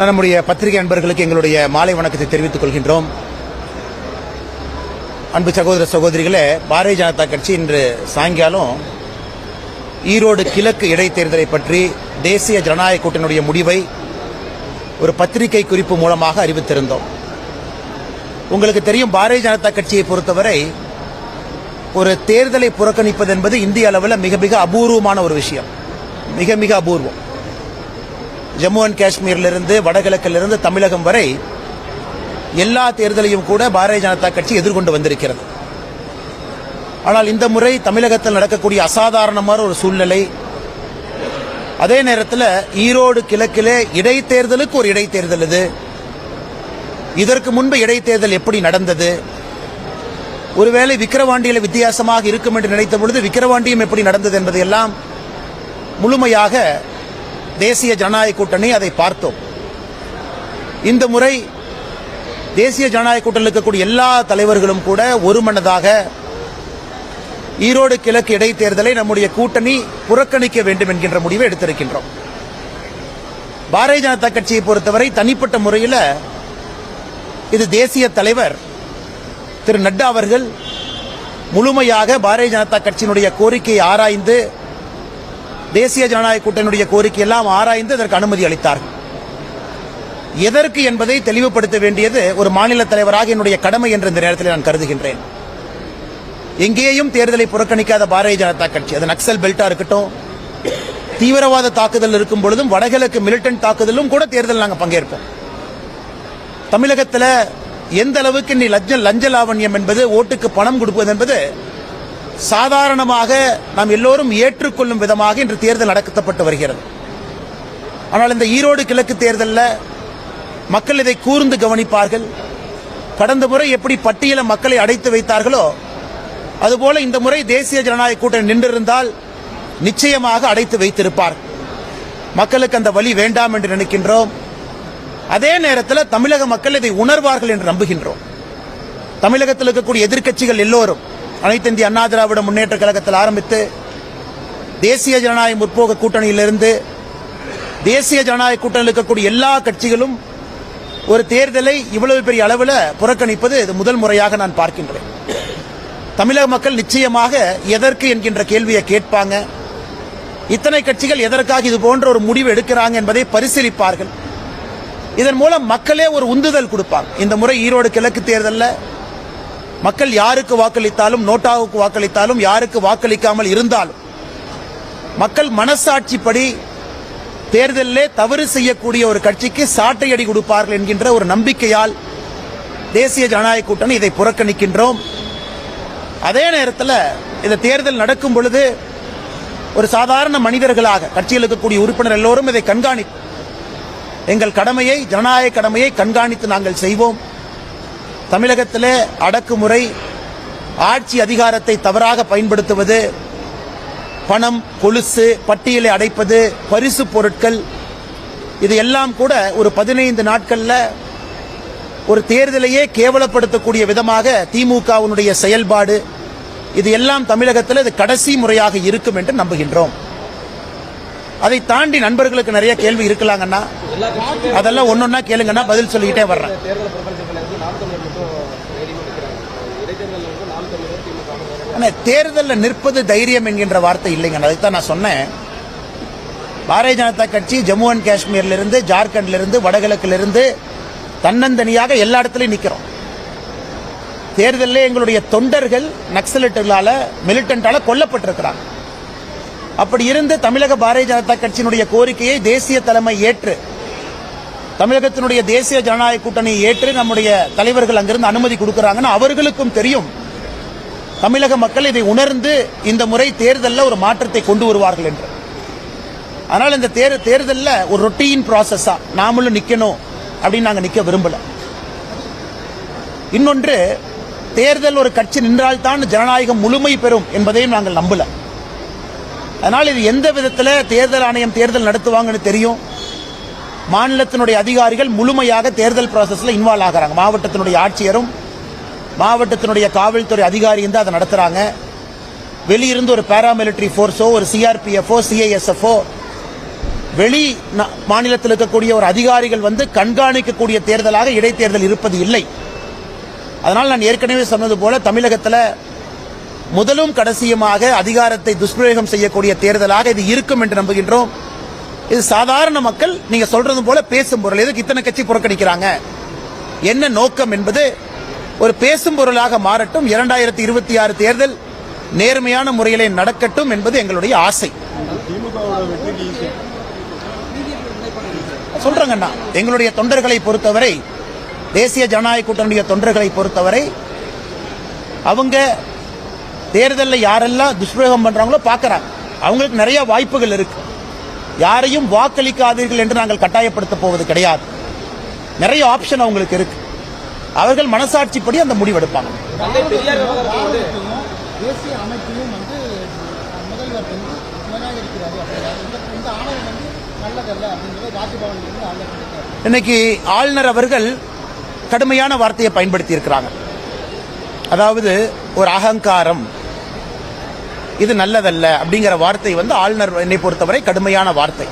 நம்முடைய பத்திரிகை அன்பர்களுக்கு எங்களுடைய மாலை வணக்கத்தை தெரிவித்துக் கொள்கின்றோம். அன்பு சகோதர சகோதரிகளே பாரதிய ஜனதா கட்சி இன்று சாயங்காலம் ஈரோடு கிழக்கு இடைத்தேர்தலை பற்றி தேசிய ஜனநாயக கூட்டணியுடைய முடிவை ஒரு பத்திரிகை குறிப்பு மூலமாக அறிவித்திருந்தோம். உங்களுக்கு தெரியும் பாரதிய ஜனதா கட்சியை பொறுத்தவரை ஒரு தேர்தலை புறக்கணிப்பது என்பது இந்திய அளவில் மிக மிக அபூர்வமான ஒரு விஷயம். மிக மிக அபூர்வம். ஜம்மு அண்ட் காஷ்மீரிலிருந்து வடகிழக்கிலிருந்து தமிழகம் வரை எல்லா தேர்தலையும் கூட பாரதிய ஜனதா கட்சி எதிர்கொண்டு வந்திருக்கிறது. ஆனால் இந்த முறை தமிழகத்தில் நடக்கக்கூடிய அசாதாரணமான ஒரு சூழ்நிலை அதே நேரத்தில் ஈரோடு கிழக்கிலே இடைத்தேர்தலுக்கு ஒரு இடைத்தேர்தல் இது. இதற்கு முன்பு இடைத்தேர்தல் எப்படி நடந்தது? ஒருவேளை விக்கிரவாண்டியில் வித்தியாசமாக இருக்கும் என்று நினைத்த பொழுது விக்கிரவாண்டியும் எப்படி நடந்தது என்பதையெல்லாம் முழுமையாக தேசிய ஜனநாயக கூட்டணி அதை பார்த்தோம். இந்த முறை தேசிய ஜனநாயக கூட்டணியில் இருக்கக்கூடிய எல்லா தலைவர்களும் கூட ஒருமனதாக ஈரோடு கிழக்கு இடைத்தேர்தலை நம்முடைய கூட்டணி புறக்கணிக்க வேண்டும் என்கின்ற முடிவை எடுத்திருக்கின்றோம். பாரதிய ஜனதா கட்சியை பொறுத்தவரை தனிப்பட்ட முறையில் இது தேசிய தலைவர் திரு நட்டா அவர்கள் முழுமையாக பாரதிய ஜனதா கட்சியினுடைய கோரிக்கையை ஆராய்ந்து தேசிய ஜனநாயக கூட்டணியுடைய கோரிக்கை எல்லாம் ஆராய்ந்து அதற்கு அனுமதி அளித்தார்கள் எதற்கு என்பதை தெளிவுபடுத்த வேண்டியது ஒரு மாநில தலைவராக என்னுடைய கடமை என்று இந்த நேரத்தில் நான் கருதுகின்றேன். எங்கேயும் தேர்தலை புறக்கணிக்காத பாரதிய ஜனதா கட்சி அது நக்சல் பெல்ட்டா இருக்கட்டும் தீவிரவாத தாக்குதல் இருக்கும் பொழுதும் வடகிழக்கு மிலிட்டன்ட் தாக்குதலும் கூட தேர்தல் நாங்கள் பங்கேற்போம். தமிழகத்தில் எந்த அளவுக்கு நீ லஞ்ச லஞ்ச லாவண்யம் என்பது ஓட்டுக்கு பணம் கொடுப்பது என்பது சாதாரணமாக நாம் எல்லோரும் ஏற்றுக்கொள்ளும் விதமாக இன்று தேர்தல் நடத்தப்பட்டு வருகிறது. ஆனால் இந்த ஈரோடு கிழக்கு தேர்தலில் மக்கள் இதை கூர்ந்து கவனிப்பார்கள். கடந்த முறை எப்படி பட்டியல மக்களை அடைத்து வைத்தார்களோ அதுபோல இந்த முறை தேசிய ஜனநாயக கூட்டணி நின்றிருந்தால் நிச்சயமாக அடைத்து வைத்திருப்பார். மக்களுக்கு அந்த வழி வேண்டாம் என்று நினைக்கின்றோம். அதே நேரத்தில் தமிழக மக்கள் இதை உணர்வார்கள் என்று நம்புகின்றோம். தமிழகத்தில் இருக்கக்கூடிய எதிர்க்கட்சிகள் எல்லோரும் அனைத்து இந்திய அண்ணா திராவிட முன்னேற்ற கழகத்தில் ஆரம்பித்து தேசிய ஜனநாயக முற்போக்கு கூட்டணியிலிருந்து தேசிய ஜனநாயக கூட்டணியில் இருக்கக்கூடிய எல்லா கட்சிகளும் ஒரு தேர்தலை இவ்வளவு பெரிய அளவில் புறக்கணிப்பது இது முதல் முறையாக நான் பார்க்கின்றேன். தமிழக மக்கள் நிச்சயமாக எதற்கு என்கின்ற கேள்வியை கேட்பாங்க. இத்தனை கட்சிகள் எதற்காக இது போன்ற ஒரு முடிவு எடுக்கிறாங்க என்பதை பரிசீலிப்பார்கள். இதன் மூலம் மக்களே ஒரு உந்துதல் கொடுப்பாங்க. இந்த முறை ஈரோடு கிழக்கு தேர்தலில் மக்கள் யாருக்கு வாக்களித்தாலும் நோட்டாவுக்கு வாக்களித்தாலும் யாருக்கு வாக்களிக்காமல் இருந்தாலும் மக்கள் மனசாட்சிப்படி தேர்தலிலே தவறு செய்யக்கூடிய ஒரு கட்சிக்கு சாட்டையடி கொடுப்பார்கள் என்கின்ற ஒரு நம்பிக்கையால் தேசிய ஜனநாயக கூட்டணி இதை புறக்கணிக்கின்றோம். அதே நேரத்தில் இந்த தேர்தல் நடக்கும் பொழுது ஒரு சாதாரண மனிதர்களாக கட்சியில் இருக்கக்கூடிய உறுப்பினர் எல்லோரும் இதை கண்காணி எங்கள் கடமையை ஜனநாயக கடமையை கண்காணித்து நாங்கள் செய்வோம். தமிழகத்திலே அடக்குமுறை ஆட்சி அதிகாரத்தை தவறாக பயன்படுத்துவது பணம் கொலுசு பட்டியலை அடைப்பது பரிசு பொருட்கள் இது எல்லாம் கூட ஒரு பதினைந்து நாட்களில் ஒரு தேர்தலையே கேவலப்படுத்தக்கூடிய விதமாக திமுகவினுடைய செயல்பாடு இது எல்லாம் தமிழகத்தில் இது கடைசி முறையாக இருக்கும் என்று நம்புகின்றோம். அதை தாண்டி நண்பர்களுக்கு நிறைய கேள்வி இருக்கலாங்கண்ணா. அதெல்லாம் ஒன்னொன்னா கேளுங்கன்னா பதில் சொல்லிக்கிட்டே வர்றேன் தேர்தலை புறக்கணிச்ச பிறகு நாம் தமிழர் மட்டும் தைரியமா நிற்கிறாங்க இடைத்தேர்தலில் வந்து நாம் தமிழர் ஆனால் தேர்தலில் நிற்பது தைரியம் என்கின்ற வார்த்தை இல்லைங்க. அதைத்தான் நான் சொன்னேன். பாரதிய ஜனதா கட்சி ஜம்மு அண்ட் காஷ்மீர்லிருந்து ஜார்க்கண்ட்லிருந்து ஜார்க்கண்ட்ல இருந்து தன்னந்தனியாக எல்லா இடத்துலையும் நிற்கிறோம் தேர்தலில் எங்களுடைய தொண்டர்கள் நக்சலைட்டுகளால மிலிட்டன்டால கொல்லப்பட்டிருக்கிறாங்க. அப்படி இருந்து தமிழக பாரதிய ஜனதா கட்சியினுடைய கோரிக்கையை தேசிய தலைமை ஏற்று தமிழகத்தினுடைய தேசிய ஜனநாயக கூட்டணியை ஏற்று நம்முடைய தலைவர்கள் அங்கிருந்து அனுமதி கொடுக்கிறாங்கன்னு அவர்களுக்கும் தெரியும். தமிழக மக்கள் இதை உணர்ந்து இந்த முறை தேர்தலில் ஒரு மாற்றத்தை கொண்டு வருவார்கள் என்று. அதனால் இந்த தேர் தேர்தலில் ஒரு ரொட்டீன் ப்ராசஸாக நாமளும் நிற்கணும் அப்படின்னு நாங்கள் நிற்க விரும்பலை. இன்னொன்று தேர்தல் ஒரு கட்சி நின்றால்தான் ஜனநாயகம் முழுமை பெறும் என்பதையும் நாங்கள் நம்பலை. அதனால் இது எந்த விதத்தில் தேர்தல் ஆணையம் தேர்தல் நடத்துவாங்கன்னு தெரியும்? மாநிலத்தினுடைய அதிகாரிகள் முழுமையாக தேர்தல் ப்ராசஸில் இன்வால்வ் ஆகிறாங்க. மாவட்டத்தினுடைய ஆட்சியரும் மாவட்டத்தினுடைய காவல்துறை அதிகாரியும் தான் அதை நடத்துகிறாங்க வெளியிருந்து ஒரு பேராமிலிட்டரி ஃபோர்ஸோ ஒரு சிஆர்பிஎஃப்ஓ சிஐஎஸ்எஃப்ஓ வெளி மாநிலத்தில் இருக்கக்கூடிய ஒரு அதிகாரிகள் வந்து கண்காணிக்கக்கூடிய தேர்தலாக இடைத்தேர்தல் இருப்பது இல்லை. அதனால் நான் ஏற்கனவே சொன்னது போல தமிழகத்தில் முதலும் கடைசியுமாக அதிகாரத்தை துஷ்பிரயோகம் செய்யக்கூடிய தேர்தலாக இது இருக்கும் என்று நம்புகின்றோம். இது சாதாரண மக்கள் நீங்க சொல்றது போல பேசும் பொருள். எதுக்கு இத்தனை கட்சி புறக்கணிக்கிறாங்க? என்ன நோக்கம் என்பது ஒரு பேசும் பொருளாக மாறட்டும். இரண்டாயிரத்தி இருபத்தி ஆறு தேர்தல் நேர்மையான முறையிலே நடக்கட்டும் என்பது எங்களுடைய ஆசை. சொல்றேங்கண்ணா எங்களுடைய தொண்டர்களை பொறுத்தவரை தேசிய ஜனநாயக கூட்டணியுடைய தொண்டர்களை பொறுத்தவரை அவங்க தேர்தலில் யாரெல்லாம் துஷ்பிரயோகம் பண்றாங்களோ பார்க்கறாங்க. அவங்களுக்கு நிறைய வாய்ப்புகள் இருக்கு. யாரையும் வாக்களிக்காதீர்கள் என்று நாங்கள் கட்டாயப்படுத்த போவது கிடையாது. நிறைய ஆப்ஷன் அவங்களுக்கு இருக்கு. அவர்கள் மனசாட்சிப்படி அந்த முடிவெடுப்பாங்க தேசிய அமைப்பையும் வந்து முதல்வர் வந்து நிராகரிக்கிறாரு இந்த வந்து நல்லதல்ல ஆளுநர் இன்னைக்கு ஆளுநர் அவர்கள் கடுமையான வார்த்தையை பயன்படுத்தி இருக்கிறாங்க அதாவது ஒரு அகங்காரம் இது நல்லதல்ல அப்படிங்கிற வார்த்தை வந்து ஆளுநர் என்னை பொறுத்தவரை கடுமையான வார்த்தை.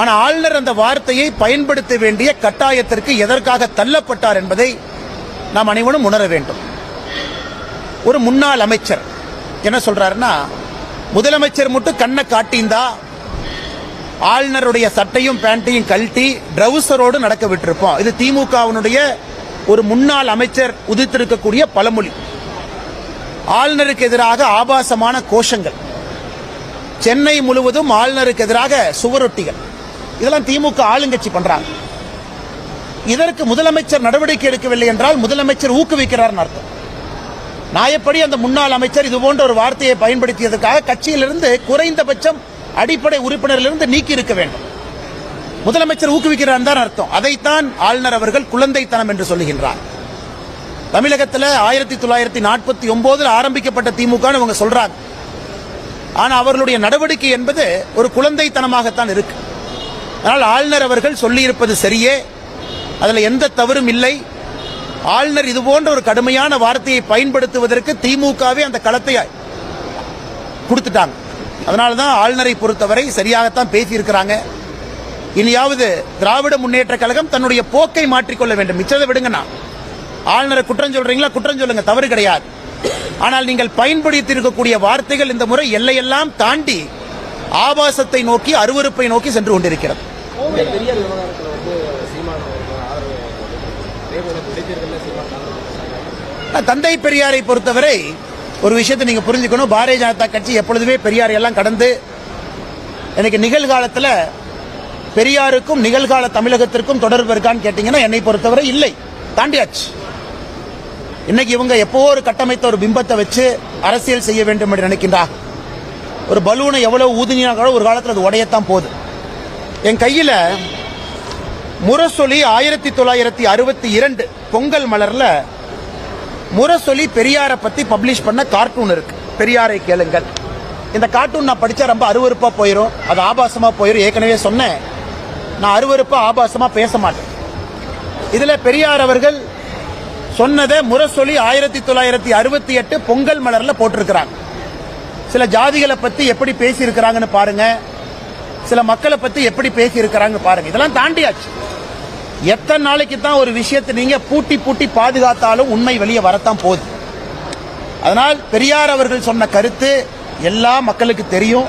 ஆனால் ஆளுநர் அந்த வார்த்தையை பயன்படுத்த வேண்டிய கட்டாயத்திற்கு எதற்காக தள்ளப்பட்டார் என்பதை நாம் அனைவரும் உணர வேண்டும். ஒரு முன்னாள் அமைச்சர் என்ன சொல்றாருன்னா முதலமைச்சர் மட்டும் கண்ணை காட்டிந்தா ஆளுநருடைய சட்டையும் பேண்ட்டையும் கழட்டி ட்ரவுசரோடு நடக்க விட்டிருப்போம். இது திமுகவினுடைய ஒரு முன்னாள் அமைச்சர் உதித்திருக்கக்கூடிய பழமொழி. ஆளுநருக்கு எதிராக ஆபாசமான கோஷங்கள். சென்னை முழுவதும் ஆளுநருக்கு எதிராக சுவரொட்டிகள். இதெல்லாம் திமுக ஆளுங்கட்சி பண்றாங்க. இதற்கு முதலமைச்சர் நடவடிக்கை எடுக்கவில்லை என்றால் முதலமைச்சர் ஊக்குவிக்கிறார் அர்த்தம். நியாயப்படி அந்த முன்னாள் அமைச்சர் இது போன்ற ஒரு வார்த்தையை பயன்படுத்தியதற்காக கட்சியிலிருந்து குறைந்தபட்சம் அடிப்படை உறுப்பினரிலிருந்து நீக்கி இருக்க வேண்டும். முதலமைச்சர் ஊக்குவிக்கிறார் தான் அர்த்தம். அதைத்தான் ஆளுநர் அவர்கள் குழந்தைத்தனம் என்று சொல்லுகின்றார். தமிழகத்தில் ஆயிரத்தி தொள்ளாயிரத்தி நாற்பத்தி ஒன்பதில் ஆரம்பிக்கப்பட்ட திமுக அவங்க சொல்றாங்க. ஆனால் அவர்களுடைய நடவடிக்கை என்பது ஒரு குழந்தைத்தனமாகத்தான் இருக்கு. ஆனால் ஆளுநர் அவர்கள் சொல்லியிருப்பது சரியே. அதில் எந்த தவறும் இல்லை. ஆளுநர் இது போன்ற ஒரு கடுமையான வார்த்தையை பயன்படுத்துவதற்கு திமுகவே அந்த களத்தை கொடுத்துட்டாங்க. அதனால தான் ஆளுநரை பொறுத்தவரை சரியாகத்தான் பேசியிருக்கிறாங்க. இனியாவது திராவிட முன்னேற்ற கழகம் தன்னுடைய போக்கை மாற்றிக்கொள்ள வேண்டும். மிச்சத்தை விடுங்கண்ணா. ஆளுநரை குற்றம் சொல்றீங்களா? குற்றம் சொல்லுங்க. தவறு கிடையாது. ஆனால் நீங்கள் பயன்படுத்தி இருக்கக்கூடிய வார்த்தைகள் இந்த முறை எல்லையெல்லாம் தாண்டி ஆபாசத்தை நோக்கி அருவருப்பை நோக்கி சென்று கொண்டிருக்கிறது. இந்த பெரியார் விவகாரத்தில் வந்து சீமான் ஆதரவு அதே போல இடைத்தேர்தலில் சீமான் தந்தை பெரியாரை பொறுத்தவரை ஒரு விஷயத்தை நீங்கள் புரிஞ்சுக்கணும். பாரதிய ஜனதா கட்சி எப்பொழுதுமே பெரியாரையெல்லாம் கடந்து எனக்கு நிகழ்காலத்தில் பெரியாருக்கும் நிகழ்கால தமிழகத்திற்கும் தொடர்பு இருக்கான்னு கேட்டிங்கன்னா என்னை பொறுத்தவரை இல்லை. தாண்டியாச்சு. இன்னைக்கு இவங்க எப்போ ஒரு கட்டமைத்த ஒரு பிம்பத்தை வச்சு அரசியல் செய்ய வேண்டும் என்று நினைக்கின்றார்கள். ஒரு பலூனை எவ்வளவு ஊதினா ஒரு காலத்தில் அது உடையத்தான் போகுது. என் கையில் முரசொலி ஆயிரத்தி தொள்ளாயிரத்தி அறுபத்தி இரண்டு பொங்கல் மலரில் முரசொலி பெரியாரை பற்றி பப்ளிஷ் பண்ண கார்ட்டூன் இருக்கு. பெரியாரை கேளுங்கள். இந்த கார்ட்டூன் நான் படித்தா ரொம்ப அருவறுப்பாக போயிடும் அது ஆபாசமாக போயிடும் ஏற்கனவே சொன்னேன். நான் அருவறுப்பாக ஆபாசமாக பேச மாட்டேன். இதில் பெரியார் அவர்கள் சொன்னதை முரசொலி ஆயிரத்தி தொள்ளாயிரத்தி அறுபத்தி எட்டு பொங்கல் மலரில் போட்டிருக்கிறாங்க. சில ஜாதிகளை பற்றி எப்படி பேசியிருக்கிறாங்கன்னு பாருங்கள் சில மக்களை பத்தி எப்படி பேசி இருக்கிறாங்க பாருங்க. இதெல்லாம் தாண்டியாச்சு. எத்தனை நாளைக்கு தான் ஒரு விஷயத்தை நீங்க பூட்டி பூட்டி பாதுகாத்தாலும் உண்மை வெளியே வரத்தான் போகுது. அதனால் பெரியார் அவர்கள் சொன்ன கருத்து எல்லா மக்களுக்கு தெரியும்.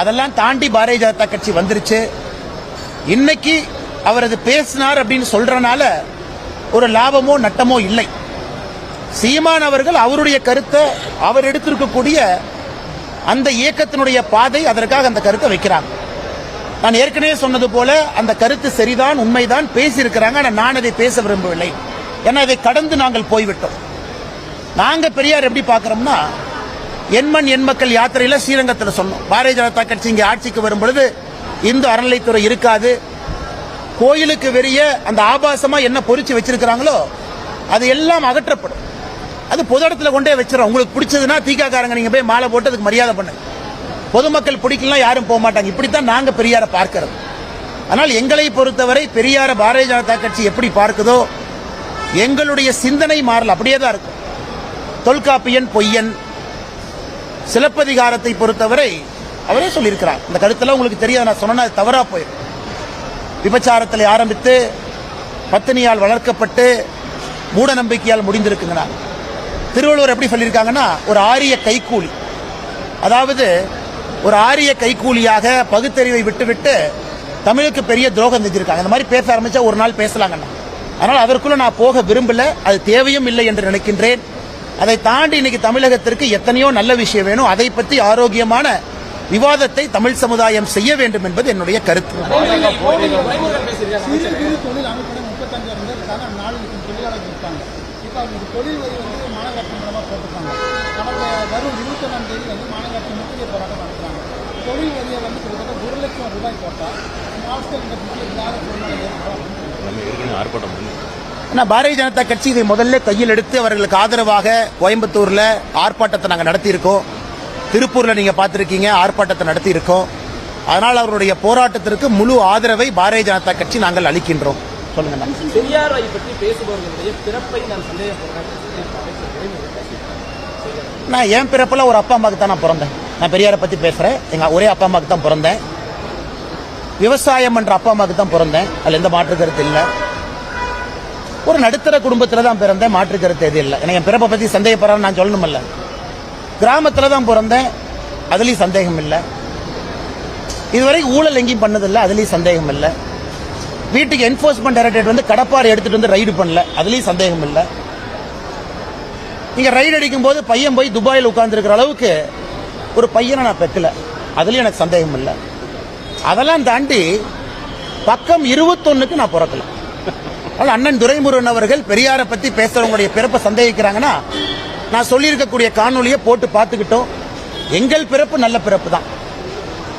அதெல்லாம் தாண்டி பாரதிய ஜனதா கட்சி வந்துருச்சு. இன்னைக்கு அவர் அது பேசினார் அப்படின்னு சொல்றனால ஒரு லாபமோ நட்டமோ இல்லை. சீமான் அவர்கள் அவருடைய கருத்தை அவர் எடுத்திருக்கக்கூடிய அந்த இயக்கத்தினுடைய பாதை அதற்காக அந்த கருத்தை வைக்கிறாங்க. நான் ஏற்கனவே சொன்னது போல அந்த கருத்து சரிதான் உண்மைதான் பேசியிருக்கிறாங்க ஆனால் நான் அதை பேச விரும்பவில்லை. ஏன்னா இதை கடந்து நாங்கள் போய்விட்டோம். நாங்கள் பெரியார் எப்படி பார்க்குறோம்னா எண்மண் எண் மக்கள் யாத்திரையில் ஸ்ரீரங்கத்தில் சொன்னோம். பாரதிய ஜனதா கட்சி இங்கே ஆட்சிக்கு வரும் பொழுது இந்து அறநிலைத்துறை இருக்காது கோயிலுக்கு வெறிய அந்த ஆபாசமாக என்ன பொறிச்சு வச்சிருக்கிறாங்களோ அது எல்லாம் அகற்றப்படும். அது பொது இடத்துல கொண்டே வச்சிடறோம் உங்களுக்கு பிடிச்சதுன்னா தீக்காக்காரங்க நீங்க போய் மாலை போட்டு அதுக்கு மரியாதை பண்ணுங்க. பொதுமக்கள் பிடிக்கலாம் யாரும் போக மாட்டாங்க. இப்படித்தான் நாங்க பெரியாரை பார்க்கிறது. ஆனால் எங்களை பொறுத்தவரை பெரியார பாரதிய ஜனதா கட்சி எப்படி பார்க்குதோ எங்களுடைய சிந்தனை மாறல அப்படியே தான் இருக்கும். தொல்காப்பியன் பொய்யன் சிலப்பதிகாரத்தை பொறுத்தவரை அவரே சொல்லியிருக்கிறார். இந்த கருத்தெல்லாம் உங்களுக்கு தெரியாது. நான் சொன்னா தவறாக தவறா போயிடும். விபச்சாரத்தில் ஆரம்பித்து பத்தினியால் வளர்க்கப்பட்டு மூட நம்பிக்கையால் முடிந்திருக்குங்கிறாங்க திருவள்ளுவர் எப்படி சொல்லியிருக்காங்கன்னா ஒரு ஆரிய கைக்கூலி அதாவது ஒரு ஆரிய கைக்கூலியாக பகுத்தறிவை விட்டுவிட்டு தமிழுக்கு பெரிய துரோகம் செஞ்சிருக்காங்க. இந்த மாதிரி பேச ஆரம்பிச்சா ஒரு நாள் பேசலாங்கண்ணா. அதனால் அதற்குள்ள நான் போக விரும்பல. அது தேவையும் இல்லை என்று நினைக்கின்றேன். அதை தாண்டி இன்னைக்கு தமிழகத்திற்கு எத்தனையோ நல்ல விஷயம் வேணும். அதை பற்றி ஆரோக்கியமான விவாதத்தை தமிழ் சமுதாயம் செய்ய வேண்டும் என்பது என்னுடைய கருத்து. தொழில் வரும் இருபத்தொன்னாம் தேதி வந்து மாநகராட்சி முற்றுகை போராட்டம் நடத்துறாங்க. தொழில் வரியை வந்து கிட்டத்தட்ட ஒரு லட்சம் ரூபாய் போட்டால் மாஸ்டர் இல்லாத ஏற்படும் ஆர்ப்பாட்டம் பண்ணி. ஆனால் பாரதிய ஜனதா கட்சி இதை முதல்ல கையில் எடுத்து அவர்களுக்கு ஆதரவாக கோயம்புத்தூர்ல ஆர்ப்பாட்டத்தை நாங்கள் நடத்தியிருக்கோம். திருப்பூர்ல நீங்க பார்த்திருக்கீங்க ஆர்ப்பாட்டத்தை நடத்தியிருக்கோம். அதனால் அவருடைய போராட்டத்திற்கு முழு ஆதரவை பாரதிய ஜனதா கட்சி நாங்கள் அளிக்கின்றோம். சொல்லுங்க. பெரியாரை பற்றி பேசுபவர்களுடைய பிறப்பை நான் சந்தேகப்படுறேன். நான் என் பிறப்பில் ஒரு அப்பா அம்மாவுக்கு தான் நான் பிறந்தேன். நான் பெரியாரை பற்றி பேசுகிறேன் எங்கள் ஒரே அப்பா அம்மாவுக்கு தான் பிறந்தேன். விவசாயம் என்ற அப்பா அம்மாவுக்கு தான் பிறந்தேன். அதில் எந்த மாற்று கருத்து இல்லை. ஒரு நடுத்தர குடும்பத்தில் தான் பிறந்தேன். மாற்று கருத்து எது இல்லை. எனக்கு என் பிறப்பை பற்றி சந்தேகப்படுறான்னு நான் சொல்லணுமில்ல கிராமத்தில் தான் பிறந்தேன். அதுலேயும் சந்தேகம் இல்லை. இதுவரை ஊழல் எங்கேயும் பண்ணதில்லை. அதுலேயும் சந்தேகம் இல்லை. வீட்டுக்கு என்ஃபோர்ஸ்மெண்ட் டைரக்டரேட் வந்து கடப்பாறை எடுத்துகிட்டு வந்து ரைடு பண்ணல. அதுலேயும் சந்தேகம் இல்லை. இங்கே ரைடு அடிக்கும் போது பையன் போய் துபாயில் உட்கார்ந்துருக்கிற அளவுக்கு ஒரு பையனை நான் பெக்கல அதுலேயும் எனக்கு சந்தேகம் இல்லை. அதெல்லாம் தாண்டி பக்கம் இருபத்தொன்னுக்கு நான் பிறக்கல. ஆனால் அண்ணன் துரைமுருகன் அவர்கள் பெரியாரை பற்றி பேசுறவங்களுடைய பிறப்பை சந்தேகிக்கிறாங்கன்னா நான் சொல்லியிருக்கக்கூடிய காணொலியை போட்டு பார்த்துக்கிட்டோம். எங்கள் பிறப்பு நல்ல பிறப்பு தான்.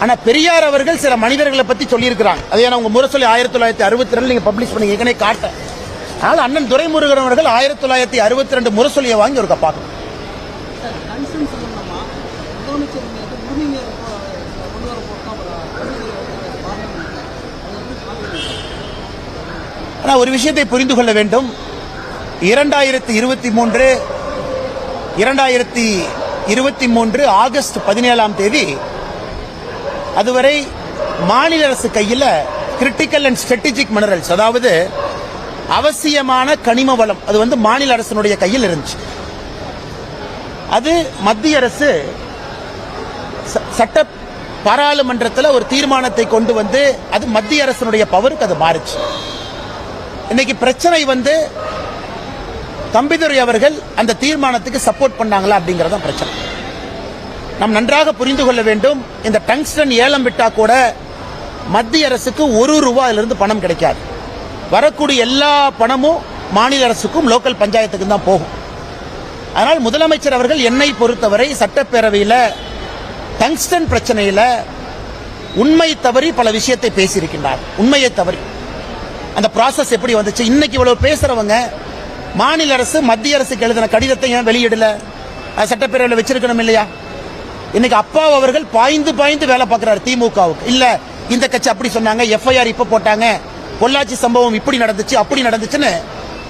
ஆனால் பெரியார் அவர்கள் சில மனிதர்களை பற்றி சொல்லியிருக்கிறாங்க. அதே நான் உங்கள் முரசொலி ஆயிரத்தி தொள்ளாயிரத்தி அறுபத்தி ரெண்டு நீங்கள் பப்ளிஷ் பண்ணி ஏற்கனவே காட்டேன். அதனால அண்ணன் துரைமுருகன் அவர்கள் ஆயிரத்தி தொள்ளாயிரத்தி அறுபத்தி ரெண்டு முரசொலியை வாங்கி ஒரு பார்க்கணும் சார் கன்சர்ன் சொல்லணுமா முதலமைச்சர் மீது உரிமை கொண்டு வர ஆனா ஒரு விஷயத்தை புரிந்து கொள்ள வேண்டும். இரண்டாயிரத்தி இருபத்தி மூன்று இரண்டாயிரத்தி இருபத்தி மூன்று ஆகஸ்ட் பதினேழாம் தேதி அதுவரை மாநில அரசு கையில் கிரிட்டிக்கல் அண்ட் ஸ்ட்ராட்டஜிக் மினரல்ஸ் அதாவது அவசியமான கனிம வளம் அது வந்து மாநில அரசினுடைய கையில் இருந்துச்சு. அது மத்திய அரசு ச- சட்ட பாராளுமன்றத்தில் ஒரு தீர்மானத்தை கொண்டு வந்து அது மத்திய அரசினுடைய பவருக்கு அது மாறுச்சு. இன்னைக்கு பிரச்சனை வந்து தம்பிதுரை அவர்கள் அந்த தீர்மானத்துக்கு சப்போர்ட் பண்ணாங்களா அப்படிங்கறத தான் பிரச்சனை. நாம் நன்றாக புரிந்து கொள்ள வேண்டும் இந்த டங்ஸ்டன் ஏலம் விட்டா கூட மத்திய அரசுக்கு ஒரு ரூபாயிலிருந்து பணம் கிடைக்காது. வரக்கூடிய எல்லா பணமும் மாநில அரசுக்கும் லோக்கல் பஞ்சாயத்துக்கும் தான் போகும். அதனால் முதலமைச்சர் அவர்கள் என்னை பொறுத்தவரை சட்டப்பேரவையில் டங்ஸ்டன் பிரச்சனையில் உண்மை தவறி பல விஷயத்தை பேசியிருக்கின்றார். உண்மையை தவறி. அந்த ப்ராசஸ் எப்படி வந்துச்சு? இன்னைக்கு இவ்வளவு பேசுறவங்க மாநில அரசு மத்திய அரசுக்கு எழுதின கடிதத்தை ஏன் வெளியிடல? அது சட்டப்பேரவையில் வச்சிருக்கணும் இல்லையா? இன்னைக்கு அப்பா அவர்கள் பாய்ந்து பாய்ந்து வேலை பார்க்கிறார் திமுகவுக்கு. இல்ல இந்த கட்சி அப்படி சொன்னாங்க எஃப்ஐஆர் இப்ப போட்டாங்க. பொள்ளாச்சி சம்பவம் இப்படி நடந்துச்சு அப்படி நடந்துச்சுன்னு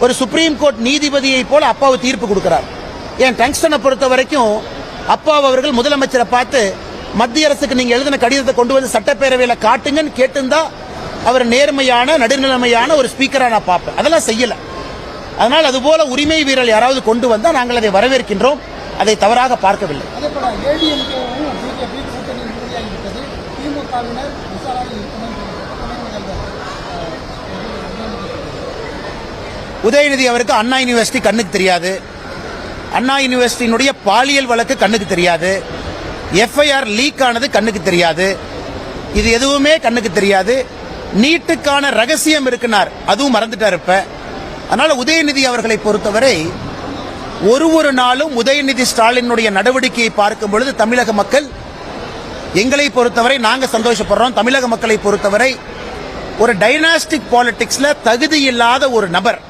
ஒரு சுப்ரீம் கோர்ட் நீதிபதியை போல அப்பாவு தீர்ப்பு கொடுக்கிறார். ஏன் டங்ஸ்டனை பொறுத்த வரைக்கும் அப்பாவு அவர்கள் முதலமைச்சரை பார்த்து மத்திய அரசுக்கு நீங்க எழுதின கடிதத்தை கொண்டு வந்து சட்டப்பேரவையில காட்டுங்கன்னு கேட்டிருந்தா அவர் நேர்மையான நடுநிலைமையான ஒரு ஸ்பீக்கரா நான் பார்ப்பேன். அதெல்லாம் செய்யல. அதனால் அதுபோல உரிமை வீரர் யாராவது கொண்டு வந்தால் நாங்கள் அதை வரவேற்கின்றோம். அதை தவறாக பார்க்கவில்லை அதே போல ஏடிஎம்கேவும் பிஜேபி கூட்டணி உறுதியாகிவிட்டது திமுகவினர் விசாரணை இருக்கணும் துணை முதல்வர் உதயநிதி அவருக்கு அண்ணா யூனிவர்சிட்டி கண்ணுக்கு தெரியாது. அண்ணா யூனிவர்சிட்டியினுடைய பாலியல் வழக்கு கண்ணுக்கு தெரியாது. எஃப்ஐஆர் லீக் ஆனது கண்ணுக்கு தெரியாது. இது எதுவுமே கண்ணுக்கு தெரியாது. நீட்டுக்கான ரகசியம் இருக்குனார். அதுவும் மறந்துட்டார் இப்ப. அதனால உதயநிதி அவர்களை பொறுத்தவரை ஒரு ஒரு நாளும் உதயநிதி ஸ்டாலினுடைய நடவடிக்கையை பார்க்கும் பொழுது தமிழக மக்கள் எங்களை பொறுத்தவரை நாங்கள் சந்தோஷப்படுறோம். தமிழக மக்களை பொறுத்தவரை ஒரு டைனாஸ்டிக் பாலிடிக்ஸ்ல தகுதி இல்லாத ஒரு நபர்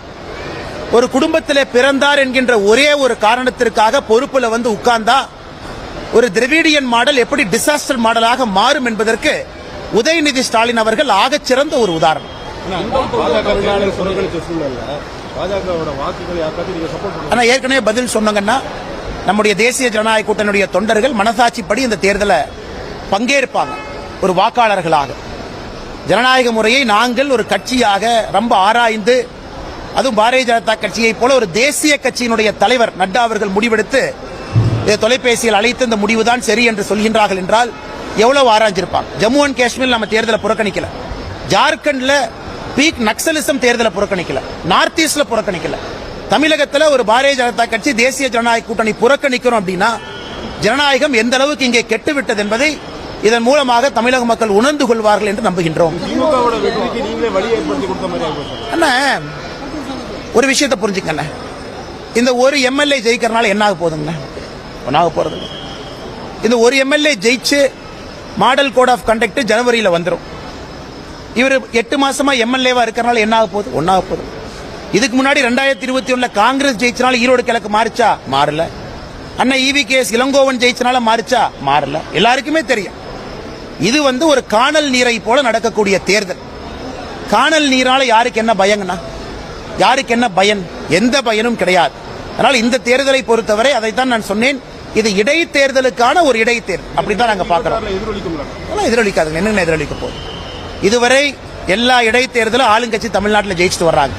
ஒரு குடும்பத்திலே பிறந்தார் என்கின்ற ஒரே ஒரு காரணத்திற்காக பொறுப்புல வந்து உட்கார்ந்தா ஒரு திராவிடியன் மாடல் எப்படி டிசாஸ்டர் மாடலாக மாறும் என்பதற்கு உதயநிதி ஸ்டாலின் அவர்கள் ஆகச் சிறந்த ஒரு உதாரணம். ஆனா ஏற்கனவே பதில் சொன்னாங்கன்னா நம்முடைய தேசிய ஜனநாயக கூட்டணியுடைய தொண்டர்கள் மனசாட்சிப்படி இந்த தேர்தலை பங்கேற்பாங்க ஒரு வாக்காளர்களாக. ஜனநாயக முறையை நாங்கள் ஒரு கட்சியாக ரொம்ப ஆராய்ந்து அதுவும் பாரதிய ஜனதா கட்சியை போல ஒரு தேசிய கட்சியினுடைய தலைவர் நட்டா அவர்கள் முடிவெடுத்து தொலைபேசியில் அழைத்து இந்த முடிவுதான் சரி என்று சொல்கின்றார்கள் என்றால் எவ்வளவு ஆராய்ஞ்சிருப்பாங்க ஜம்மு அண்ட் காஷ்மீர் நம்ம தேர்தலை புறக்கணிக்கல. ஜார்க்கண்ட்ல பீக் நக்சலிசம் தேர்தலை புறக்கணிக்கல. நார்த் ஈஸ்ட்ல புறக்கணிக்கல. தமிழகத்துல ஒரு பாரதிய ஜனதா கட்சி தேசிய ஜனநாயக கூட்டணி புறக்கணிக்கிறோம் அப்படின்னா ஜனநாயகம் எந்த அளவுக்கு இங்கே கெட்டுவிட்டது என்பதை இதன் மூலமாக தமிழக மக்கள் உணர்ந்து கொள்வார்கள் என்று நம்புகின்றோம். ஒரு விஷயத்தை புரிஞ்சுக்கண்ண இந்த ஒரு எம்எல்ஏ ஜெயிக்கிறனால என்ன ஆக போகுதுங்கண்ணே ஒன்றாக போறது இந்த ஒரு எம்எல்ஏ ஜெயிச்சு மாடல் கோட் ஆஃப் கண்டக்ட் ஜனவரியில் வந்துடும் இவர் எட்டு மாசமா எம்எல்ஏவா இருக்கிறனால என்ன ஆக போகுது? ஒன்றாக போகுது. இதுக்கு முன்னாடி ரெண்டாயிரத்தி இருபத்தி ஒன்றில் காங்கிரஸ் ஜெயிச்சனால ஈரோடு கிழக்கு மாறிச்சா? மாறல. அண்ணா இவி கேஸ் இளங்கோவன் ஜெயிச்சனால மாறிச்சா? மாறல. எல்லாருக்குமே தெரியும். இது வந்து ஒரு காணல் நீரை போல நடக்கக்கூடிய தேர்தல். காணல் நீரால யாருக்கு என்ன பயங்கண்ணா? யாருக்கு என்ன பயன்? எந்த பயனும் கிடையாது. அதனால் இந்த தேர்தலை பொறுத்தவரை அதைத்தான் நான் சொன்னேன். இது இடைத்தேர்தலுக்கான ஒரு இடைத்தேர்தல் அப்படித்தான் நாங்க பாக்குறோம் அதெல்லாம் எதிரொலிக்காதுங்க. என்னென்ன எதிரொலிக்க போகுது. இதுவரை எல்லா இடைத்தேர்தலும் ஆளுங்கட்சி தமிழ்நாட்டில் ஜெயிச்சுட்டு வர்றாங்க.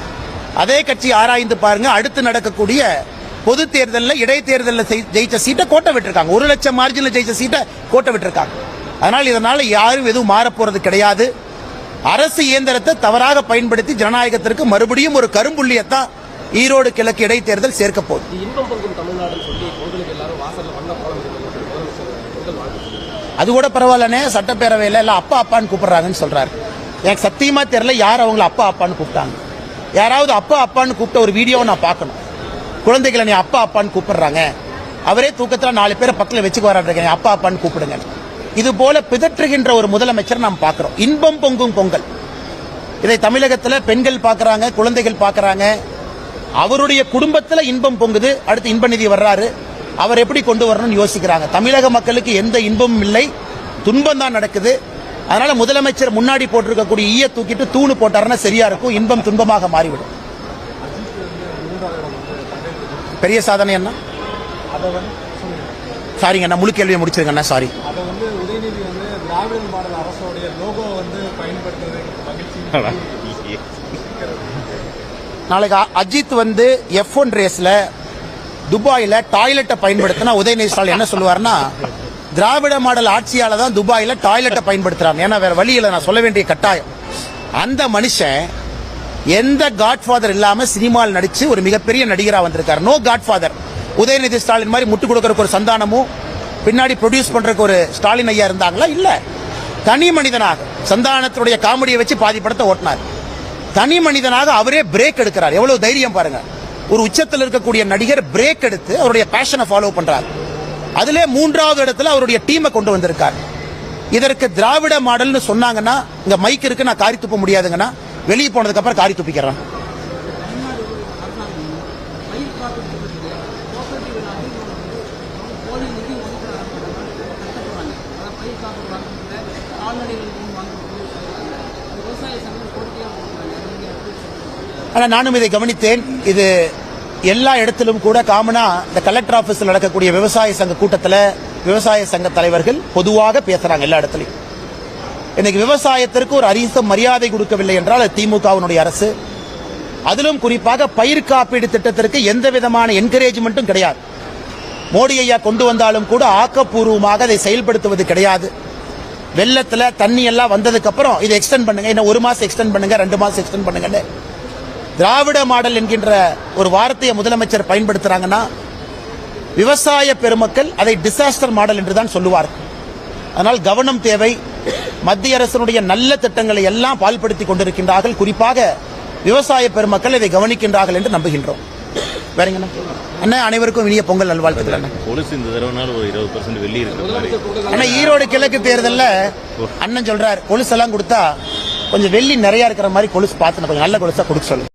அதே கட்சி ஆராய்ந்து பாருங்க. அடுத்து நடக்கக்கூடிய பொது தேர்தலில் இடைத்தேர்தலில் ஜெயிச்ச சீட்டை கோட்டை விட்டுருக்காங்க. ஒரு லட்சம் மார்ஜினில் ஜெயிச்ச சீட்டை கோட்டை விட்டுருக்காங்க. அதனால் இதனால யாரும் எதுவும் மாறப் போறது கிடையாது. அரசு இயந்திரத்தை தவறாக பயன்படுத்தி ஜனநாயகத்திற்கு மறுபடியும் ஒரு கரும்புள்ளியத்தான் ஈரோடு கிழக்கு இடைத்தேர்தல் சேர்க்க போகுது. அது கூட பரவாயில்லனே சட்டப்பேரவையில் எல்லாம் அப்பா அப்பான்னு கூப்பிடுறாங்கன்னு சொல்றாரு. எனக்கு சத்தியமா தெரியல யார் அவங்கள அப்பா அப்பான்னு கூப்பிட்டாங்க. யாராவது அப்பா அப்பான்னு கூப்பிட்ட ஒரு வீடியோவை நான் பார்க்கணும். குழந்தைகளை நீ அப்பா அப்பான்னு கூப்பிடுறாங்க. அவரே தூக்கத்துல நாலு பேரை பக்கத்துல வச்சுக்கு வராடுறீங்க அப்பா அப்பான்னு கூப்பிடுங்க இது போல பிதற்றுகின்ற ஒரு முதலமைச்சர் நாம் பார்க்கிறோம். இன்பம் பொங்கும் பொங்கல். இதை தமிழகத்தில் பெண்கள் பார்க்கறாங்க குழந்தைகள் பார்க்கறாங்க. அவருடைய குடும்பத்தில் இன்பம் பொங்குது. அடுத்து இன்ப நிதி வர்றாரு. அவர் எப்படி கொண்டு வரணும்னு யோசிக்கிறாங்க. தமிழக மக்களுக்கு எந்த இன்பமும் இல்லை. துன்பம் தான் நடக்குது. அதனால முதலமைச்சர் முன்னாடி போட்டிருக்கக்கூடிய ஈய தூக்கிட்டு தூணு போட்டாருன்னா சரியா இருக்கும். இன்பம் துன்பமாக மாறிவிடும். பெரிய சாதனை என்ன? சாரிங்க அண்ணா முழு கேள்வியை முடிச்சிருங்க அண்ணா சாரி நாளைக்கு அஜித் வந்து எஃப் ஒன் ரேஸ்ல துபாயில டாய்லெட்டை பயன்படுத்தினா உதயநிதி ஸ்டாலின் என்ன சொல்லுவாருன்னா திராவிட மாடல் ஆட்சியால தான் துபாயில டாய்லெட்டை பயன்படுத்துறாங்க. ஏன்னா வேற வழி இல்லை நான் சொல்ல வேண்டிய கட்டாயம். அந்த மனுஷன் எந்த காட்ஃபாதர் இல்லாம சினிமாவில் நடிச்சு ஒரு மிகப்பெரிய நடிகரா வந்திருக்காரு. நோ காட்ஃபாதர் உதயநிதி ஸ்டாலின் மாதிரி முட்டு கொடுக்கறக்கு ஒரு சந்தானமும் பின்னாடி ப்ரொடியூஸ் பண்றதுக்கு ஒரு ஸ்டாலின் ஐயா இருந்தாங்களா? இல்ல. தனி மனிதனாக சந்தானத்துடைய காமெடியை வச்சு பாதி படத்தை ஓட்டினார். தனி மனிதனாக அவரே பிரேக் எடுக்கிறார். எவ்வளவு தைரியம் பாருங்க. ஒரு உச்சத்தில் இருக்கக்கூடிய நடிகர் பிரேக் எடுத்து அவருடைய பேஷனை ஃபாலோ பண்றார். அதிலே மூன்றாவது இடத்துல அவருடைய டீமை கொண்டு வந்திருக்கார். இதற்கு திராவிட மாடல்னு சொன்னாங்கன்னா இங்க மைக் இருக்கு நான் காரி துப்ப முடியாதுங்கன்னா வெளியே போனதுக்கு அப்புறம் காரி துப்பிக்கிறேன். ஆனா நானும் இதை கவனித்தேன். இது எல்லா இடத்திலும் கூட காமனா இந்த கலெக்டர் ஆபீஸில் நடக்கக்கூடிய விவசாய சங்க கூட்டத்துல விவசாய சங்க தலைவர்கள் பொதுவாக பேசுறாங்க எல்லா இடத்துலயும். இன்னைக்கு விவசாயத்திற்கு ஒரு அரிச மரியாதை கொடுக்கவில்லை என்றால் திமுகவினுடைய அரசு. அதிலும் குறிப்பாக பயிர் காப்பீடு திட்டத்திற்கு எந்த விதமான என்கரேஜ்மெண்ட்டும் கிடையாது. மோடி ஐயா கொண்டு வந்தாலும் கூட ஆக்கப்பூர்வமாக அதை செயல்படுத்துவது கிடையாது. வெள்ளத்தில் தண்ணி எல்லாம் வந்ததுக்கு அப்புறம் இதை எக்ஸ்டெண்ட் பண்ணுங்க இன்னும் ஒரு மாசம் எக்ஸ்டெண்ட் பண்ணுங்க ரெண்டு மாசம் எக்ஸ்டெண்ட் பண்ணுங்கன்னு. திராவிட மாடல் என்கின்ற ஒரு வார்த்தையை முதலமைச்சர் பயன்படுத்துறாங்கன்னா விவசாய பெருமக்கள் அதை டிசாஸ்டர் மாடல் என்று தான் சொல்லுவார்கள். அதனால் கவனம் தேவை. மத்திய அரசினுடைய நல்ல திட்டங்களை எல்லாம் பால்படுத்தி கொண்டிருக்கின்றார்கள். குறிப்பாக விவசாய பெருமக்கள் இதை கவனிக்கின்றார்கள் என்று நம்புகின்றோம். வேறங்கண்ணா? அண்ணா அனைவருக்கும் இனிய பொங்கல் நல்வாழ்த்துக்கள் அண்ணா. கொலுசு இந்த தடவைனால ஒரு இருபது பர்சன்ட் வெள்ளி இருக்கிற மாதிரி. அண்ணா ஈரோடு கிழக்கு தேர்தல்ல அண்ணன் சொல்றார் கொலுசெல்லாம் கொடுத்தா கொஞ்சம் வெள்ளி நிறைய இருக்கிற மாதிரி கொலுசு பார்த்து நல்ல கொலுசா கொடுக்க சொல்லு.